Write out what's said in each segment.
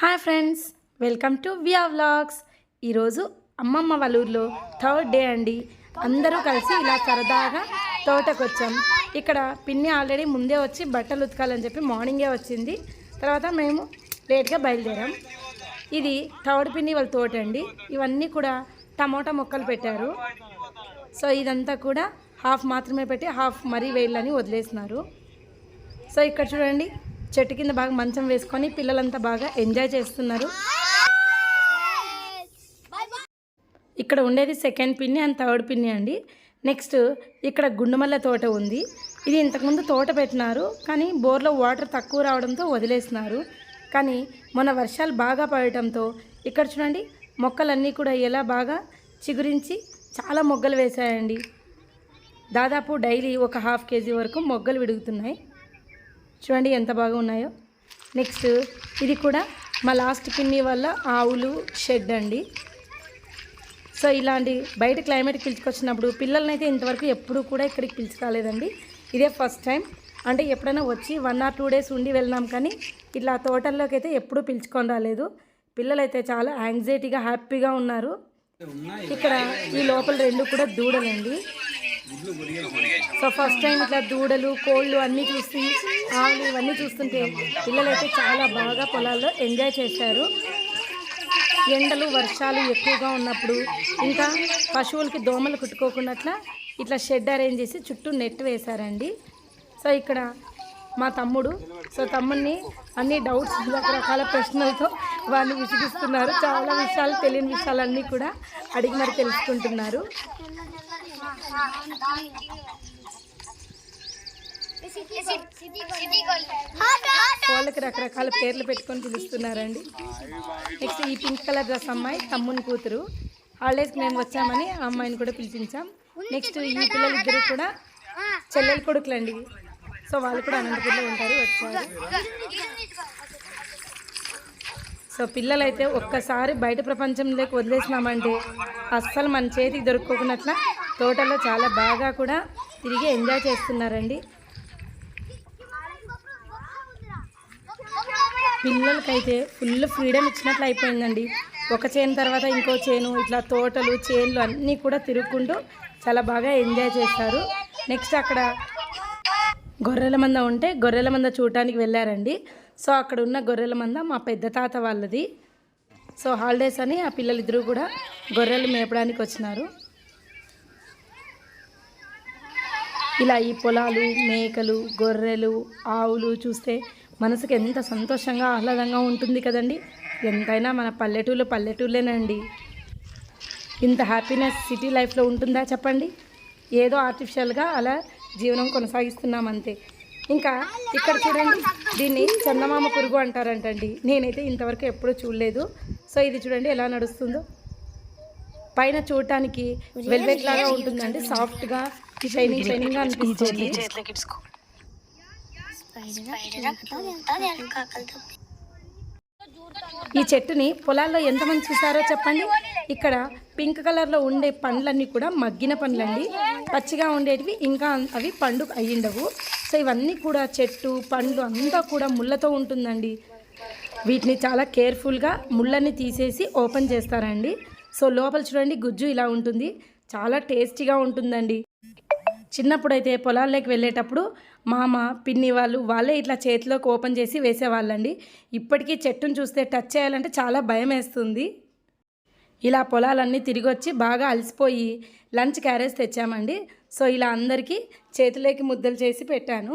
Hi friends welcome to Viya vlogs. ఈరోజు అమ్మమ్మ వాళ్ళ ఊర్లో థర్డ్ డే అండి. అందరూ కలిసి ఇలా సరదాగా తోటకు వచ్చాం ఇక్కడ పిన్ని ఆల్రెడీ ముందే వచ్చి బట్టలు ఉతకాలని చెప్పి మార్నింగే వచ్చింది. తర్వాత మేము లేట్గా బయలుదేరాం. ఇది థర్డ్ పిన్ని వాళ్ళ తోట అండి. ఇవన్నీ కూడా టమోటా మొక్కలు పెట్టారు. సో ఇదంతా కూడా హాఫ్ మాత్రమే పెట్టి హాఫ్ మరీ వేళ్ళని వదిలేసినారు. సో ఇక్కడ చూడండి చెట్టు కింద బాగా మంచం వేసుకొని పిల్లలంతా బాగా ఎంజాయ్ చేస్తున్నారు. ఇక్కడ ఉండేది సెకండ్ పిన్ని అండ్ థర్డ్ పిన్ని అండి. నెక్స్ట్ ఇక్కడ గుండుమల్ల తోట ఉంది. ఇది ఇంతకుముందు తోట పెట్టినారు కానీ బోర్లో వాటర్ తక్కువ రావడంతో వదిలేసినారు. కానీ మొన్న వర్షాలు బాగా పడటంతో ఇక్కడ చూడండి మొక్కలన్నీ కూడా ఎలా బాగా చిగురించి చాలా మొగ్గలు వేశాయండి. దాదాపు డైలీ ఒక హాఫ్ కేజీ వరకు మొగ్గలు విడుగుతున్నాయి. చూడండి ఎంత బాగా ఉన్నాయో నెక్స్ట్ ఇది కూడా మా లాస్ట్ పిన్ని వల్ల ఆవులు షెడ్ అండి. సో ఇలాంటి బయట క్లైమేట్కి పిలుచుకొచ్చినప్పుడు పిల్లల్ని అయితే ఇంతవరకు ఎప్పుడూ కూడా ఇక్కడికి పిలుచుకోలేదండి ఇదే ఫస్ట్ టైం. అంటే ఎప్పుడైనా వచ్చి వన్ ఆర్ టూ డేస్ ఉండి వెళ్ళినాం కానీ ఇట్లా తోటల్లోకి అయితే ఎప్పుడూ పిలుచుకొని రాలేదు. పిల్లలైతే చాలా యాంగ్జైటీగా హ్యాపీగా ఉన్నారు. ఇక్కడ ఈ లోపల రెండు కూడా దూడలండి. సో ఫస్ట్ టైం ఇట్లా దూడలు కోళ్ళు అన్నీ చూసి ఆవులు ఇవన్నీ చూస్తుంటే పిల్లలైతే చాలా బాగా పొలాల్లో ఎంజాయ్ చేశారు. ఎండలు వర్షాలు ఎక్కువగా ఉన్నప్పుడు ఇంకా పశువులకి దోమలు కుట్టుకోకుండా ఇట్లా షెడ్ అరేంజ్ చేసి చుట్టూ నెట్ వేశారండి. సో ఇక్కడ మా తమ్ముడు సో తమ్ముడిని అన్ని డౌట్స్ రకరకాల ప్రశ్నలతో వాళ్ళు విసిగిస్తున్నారు. చాలా విషయాలు తెలియని విషయాలన్నీ కూడా అడిగి మరి తెలుసుకుంటున్నారు. వాళ్ళకి రకరకాల పేర్లు పెట్టుకొని పిలుస్తున్నారండి. నెక్స్ట్ ఈ పింక్ కలర్ డ్రెస్ అమ్మాయి తమ్ముని కూతురు. హాలిడేస్కి మేము వచ్చామని ఆ అమ్మాయిని కూడా పిలిపించాం. నెక్స్ట్ ఈ పిల్లలు ఇద్దరు కూడా చెల్లెలు కొడుకులండి. సో వాళ్ళు కూడా అనంతపూర్లో ఉంటారు వచ్చారు. సో పిల్లలైతే ఒక్కసారి బయట ప్రపంచంలోకి వదిలేసినామంటే అస్సలు మన చేతికి దొరుకుకున్నట్ల తోటలో చాలా బాగా కూడా తిరిగి ఎంజాయ్ చేస్తున్నారండి. పిల్లలకైతే ఫుల్ ఫ్రీడమ్ ఇచ్చినట్లు అయిపోయిందండి. ఒక చేను తర్వాత ఇంకో చేను ఇట్లా తోటలు చేన్లు అన్నీ కూడా తిరుగుకుంటూ చాలా బాగా ఎంజాయ్ చేస్తారు. నెక్స్ట్ అక్కడ గొర్రెల మంద ఉంటే గొర్రెల మంద చూడటానికి వెళ్ళారండి. సో అక్కడ ఉన్న గొర్రెల మంద మా పెద్ద తాత వాళ్ళది. సో హాలిడేస్ అని ఆ పిల్లలిద్దరూ కూడా గొర్రెలు మేపడానికి వచ్చినారు. ఇలా ఈ పొలాలు మేకలు గొర్రెలు ఆవులు చూస్తే మనసుకి ఎంత సంతోషంగా ఆహ్లాదంగా ఉంటుంది కదండి. ఎంతైనా మన పల్లెటూళ్ళు పల్లెటూళ్ళేనండి. ఇంత హ్యాపీనెస్ సిటీ లైఫ్లో ఉంటుందా చెప్పండి? ఏదో ఆర్టిఫిషియల్గా అలా జీవనం కొనసాగిస్తున్నాం అంతే. ఇంకా ఇక్కడ చూడండి దీన్ని చందమామ పురుగు అంటారంటండి. నేనైతే ఇంతవరకు ఎప్పుడూ చూడలేదు. సో ఇది చూడండి ఎలా నడుస్తుందో. పైన చూడటానికి వెల్వెట్ లాగా ఉంటుందండి సాఫ్ట్గా షైనింగ్ షైనింగ్గా అనిపిస్తుంది. ఈ చెట్టుని పొలాల్లో ఎంతమంది చూసారో చెప్పండి. ఇక్కడ పింక్ కలర్లో ఉండే పండ్లన్నీ కూడా మగ్గిన పండ్లండి. పచ్చిగా ఉండేటివి ఇంకా అవి పండు అయ్యిండవు. సో ఇవన్నీ కూడా చెట్టు పండ్లు అంతా కూడా ముళ్ళతో ఉంటుందండి. వీటిని చాలా కేర్ఫుల్గా ముళ్ళని తీసేసి ఓపెన్ చేస్తారండి. సో లోపల చూడండి గుజ్జు ఇలా ఉంటుంది. చాలా టేస్టీగా ఉంటుందండి. చిన్నప్పుడైతే పొలాల్లోకి వెళ్ళేటప్పుడు మామ పిన్ని వాళ్ళు వాళ్ళే ఇట్లా చేతిలోకి ఓపెన్ చేసి వేసేవాళ్ళండి. ఇప్పటికీ చెట్టును చూస్తే టచ్ చేయాలంటే చాలా భయం వేస్తుంది. ఇలా పొలాలన్నీ తిరిగి వచ్చి బాగా అలసిపోయి లంచ్ క్యారేజ్ తెచ్చామండి. సో ఇలా అందరికీ చేతిలోకి ముద్దలు చేసి పెట్టాను.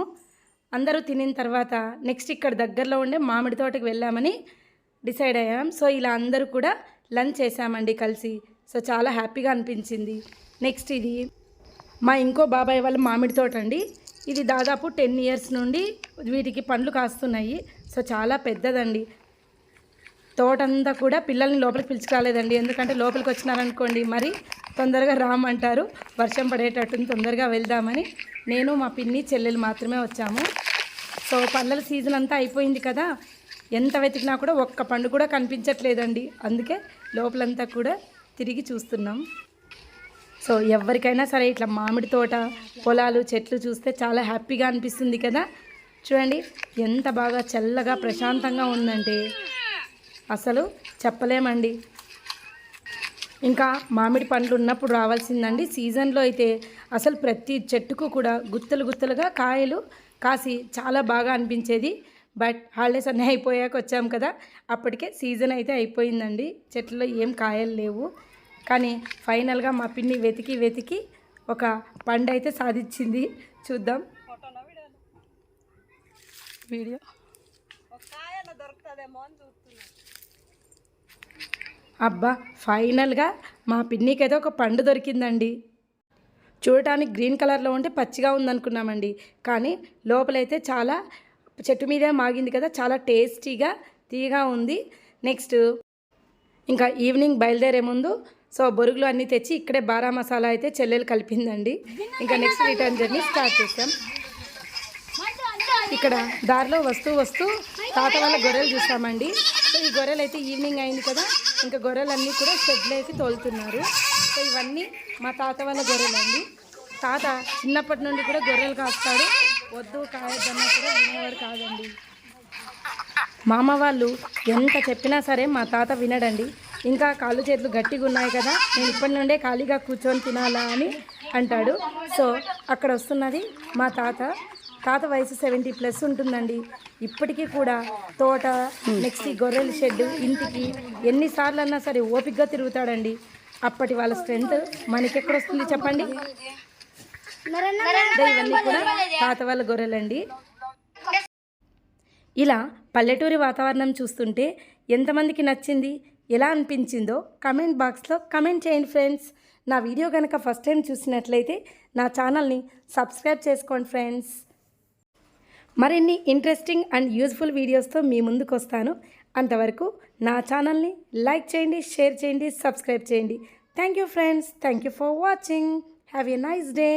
అందరూ తినిన తర్వాత నెక్స్ట్ ఇక్కడ దగ్గరలో ఉండే మామిడి తోటకి వెళ్ళామని డిసైడ్ అయ్యాం. సో ఇలా అందరూ కూడా లంచ్ చేసామండి కలిసి. సో చాలా హ్యాపీగా అనిపించింది. నెక్స్ట్ ఇది. మా ఇంకో బాబాయ్ వాళ్ళ మామిడి తోట అండి. ఇది దాదాపు టెన్ ఇయర్స్ నుండి వీటికి పండ్లు కాస్తున్నాయి. సో చాలా పెద్దదండి. తోటంతా కూడా పిల్లల్ని లోపలికి పిలుచుకురాలేదండి. ఎందుకంటే లోపలికి వచ్చినారనుకోండి మరి తొందరగా రామంటారు. వర్షం పడేటట్టు తొందరగా వెళ్దామని. నేను మా పిన్ని చెల్లెలు మాత్రమే వచ్చాము. సో పండ్ల సీజన్ అంతా అయిపోయింది కదా. ఎంత వెతికినా కూడా ఒక్క పండు కూడా కనిపించట్లేదండి. అందుకే లోపలంతా కూడా తిరిగి చూస్తున్నాం. సో ఎవరికైనా సరే ఇట్లా మామిడి తోట పొలాలు చెట్లు చూస్తే చాలా హ్యాపీగా అనిపిస్తుంది కదా. చూడండి ఎంత బాగా చల్లగా ప్రశాంతంగా ఉందంటే. అసలు చెప్పలేమండి. ఇంకా మామిడి పండ్లు ఉన్నప్పుడు రావాల్సిందండి. సీజన్లో అయితే అసలు ప్రతి చెట్టుకు కూడా గుత్తలు గుత్తలుగా కాయలు కాసి చాలా బాగా అనిపించేది. బట్ హాలిడేస్ అన్నీ అయిపోయాక వచ్చాం కదా. అప్పటికే సీజన్ అయితే అయిపోయిందండి. చెట్లలో ఏం కాయలు లేవు. కానీ ఫైనల్గా మా పిన్ని వెతికి వెతికి ఒక పండు అయితే సాధించింది. చూద్దాం. వీడియో. అబ్బా ఫైనల్గా మా పిన్నికి అయితే ఒక పండు దొరికిందండి. చూడటానికి గ్రీన్ కలర్లో ఉంటే పచ్చిగా ఉందనుకున్నామండి. కానీ లోపలైతే చాలా చెట్టు మీదే మాగింది కదా చాలా టేస్టీగా తీగా ఉంది. నెక్స్ట్ ఇంకా ఈవినింగ్ బయలుదేరే ముందు సో బొరుగులు అన్నీ తెచ్చి ఇక్కడే బారా మసాలా అయితే చెల్లెలు కలిపిందండి. ఇంకా నెక్స్ట్ రిటర్న్ జర్నీ స్టార్ట్ చేసాం ఇక్కడ దారిలో వస్తూ వస్తూ తాత వాళ్ళ గొర్రెలు చూసామండి సో ఈ గొర్రెలు అయితే ఈవినింగ్ అయింది కదా ఇంకా గొర్రెలన్నీ కూడా షెడ్లోకి తోలుతున్నారు. సో ఇవన్నీ మా తాత వాళ్ళ గొర్రెలు అండి తాత చిన్నప్పటి నుండి కూడా గొర్రెలు కాస్తాడు. వద్దు కాయొద్దన్నా కూడా వినేవాడు కాదండి. మామ వాళ్ళు ఎంత చెప్పినా సరే మా తాత వినడండి. ఇంకా కాళ్ళు చేతులు గట్టిగా ఉన్నాయి కదా నేను ఇప్పటి నుండే ఖాళీగా కూర్చొని తినాలా అని అంటాడు. సో అక్కడ వస్తున్నది మా తాత. తాత వయసు సెవెంటీ ప్లస్ ఉంటుందండి. ఇప్పటికీ కూడా తోట నెక్స్ట్ గొర్రెల షెడ్ ఇంటికి ఎన్నిసార్లు అన్నా సరే ఓపికగా తిరుగుతాడండి. అప్పటి వాళ్ళ స్ట్రెంత్ మనకెక్కడ వస్తుంది చెప్పండి? ఇవన్నీ కూడా తాత వాళ్ళ గొర్రెలండి. ఇలా పల్లెటూరి వాతావరణం చూస్తుంటే ఎంతమందికి నచ్చింది? ఎలా అనిపించిందో కమెంట్ బాక్స్లో కమెంట్ చేయండి ఫ్రెండ్స్. నా వీడియో కనుక ఫస్ట్ టైం చూసినట్లయితే నా ఛానల్ని సబ్స్క్రైబ్ చేసుకోండి ఫ్రెండ్స్. మరిన్ని ఇంట్రెస్టింగ్ అండ్ యూజ్ఫుల్ వీడియోస్తో మీ ముందుకు వస్తాను. అంతవరకు నా ఛానల్ని లైక్ చేయండి షేర్ చేయండి సబ్స్క్రైబ్ చేయండి. Thank you friends. Thank you for watching. Have a nice day.